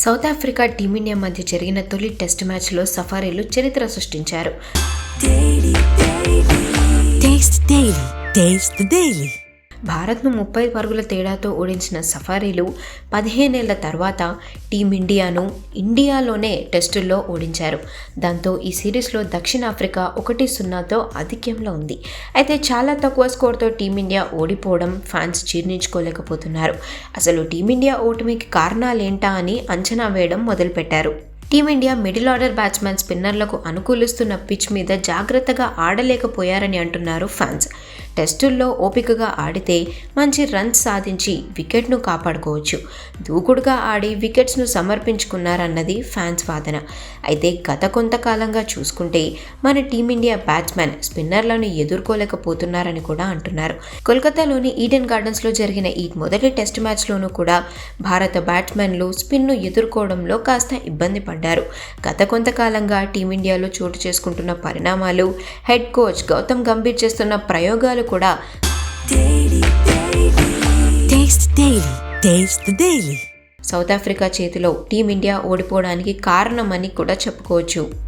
South Africa team India మధ్య జరిగిన తొలి టెస్ట్ మ్యాచ్లో సఫారీలు చరిత్ర సృష్టించారు. భారత్ను ముప్పై పరుగుల తేడాతో ఓడించిన సఫారీలు పదిహేనేళ్ళ తర్వాత టీమిండియాను ఇండియాలోనే టెస్టుల్లో ఓడించారు. దాంతో ఈ సిరీస్లో దక్షిణాఫ్రికా ఒకటి సున్నాతో ఆధిక్యంలో ఉంది. అయితే చాలా తక్కువ స్కోర్తో టీమిండియా ఓడిపోవడం ఫ్యాన్స్ జీర్ణించుకోలేకపోతున్నారు. అసలు టీమిండియా ఓటమికి కారణాలేంటా అని అంచనా వేయడం మొదలుపెట్టారు. Team India middle order batsmen స్పిన్నర్లకు అనుకూలిస్తున్న పిచ్ మీద జాగ్రత్తగా ఆడలేకపోయారని అంటున్నారు ఫ్యాన్స్. టెస్టుల్లో ఓపికగా ఆడితే మంచి రన్స్ సాధించి వికెట్ను కాపాడుకోవచ్చు. దూకుడుగా ఆడి వికెట్స్ను సమర్పించుకున్నారన్నది ఫ్యాన్స్ వాదన. అయితే గత కొంతకాలంగా చూసుకుంటే మన టీమిండియా బ్యాట్స్మెన్ స్పిన్నర్లను ఎదుర్కోలేకపోతున్నారని కూడా అంటున్నారు. కోల్కతాలోని ఈడెన్ గార్డెన్స్లో జరిగిన ఈ మొదటి టెస్ట్ మ్యాచ్లోనూ కూడా భారత బ్యాట్స్మెన్లు స్పిన్ను ఎదుర్కోవడంలో కాస్త ఇబ్బంది పడ్డారు. గత కొంతకాలంగా టీమిండియాలో చోటు చేసుకుంటున్న పరిణామాలు హెడ్ కోచ్ గౌతమ్ గంభీర్ చేస్తున్న ప్రయోగాలు కూడా. సౌత్ ఆఫ్రికా చేతిలో టీమిండియా ఓడిపోవడానికి కారణమని కూడా చెప్పుకోవచ్చు.